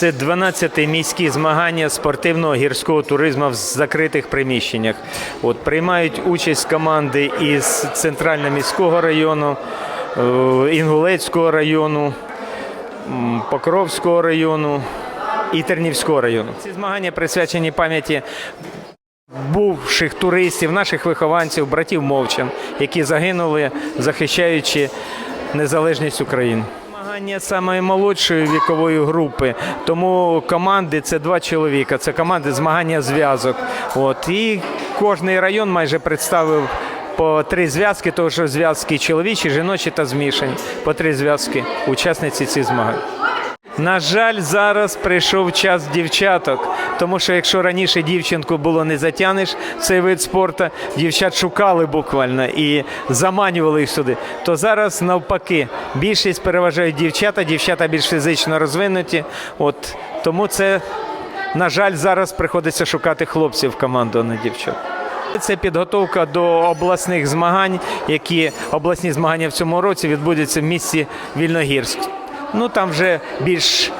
Це 12-ті міські змагання спортивного гірського туризму в закритих приміщеннях. От, приймають участь команди із Центрального міського району, е, Інгулецького району, Покровського району і Тернівського району. Ці змагання присвячені пам'яті бувших туристів, наших вихованців, братів Мовчан, які загинули, захищаючи незалежність України. Змагання самої молодшої вікової групи, тому команди це два чоловіка. Це команди змагання зв'язок. От і кожний район майже представив. По три зв'язки, тому що зв'язки чоловічі, жіночі та змішані. По три зв'язки учасниці цих змагань. На жаль, зараз прийшов час дівчаток, тому що якщо раніше дівчинку було не затягнеш цей вид спорту, дівчат шукали буквально і заманювали їх сюди, то зараз навпаки більшість переважають дівчата, дівчата більш фізично розвинуті. От тому це, на жаль, зараз приходиться шукати хлопців в команду, а не дівчат. Це підготовка до обласних змагань, які обласні змагання в цьому році відбудуться в місті Вільногірськ. Ну там вже більш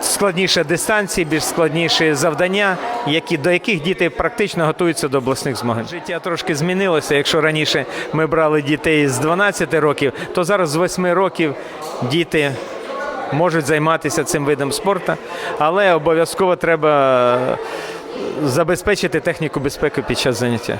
складніша дистанції, більш складніші завдання, які, до яких діти практично готуються до обласних змагань. Життя трошки змінилося. Якщо раніше ми брали дітей з 12 років, то зараз з 8 років діти можуть займатися цим видом спорту, але обов'язково треба забезпечити техніку безпеки під час заняття.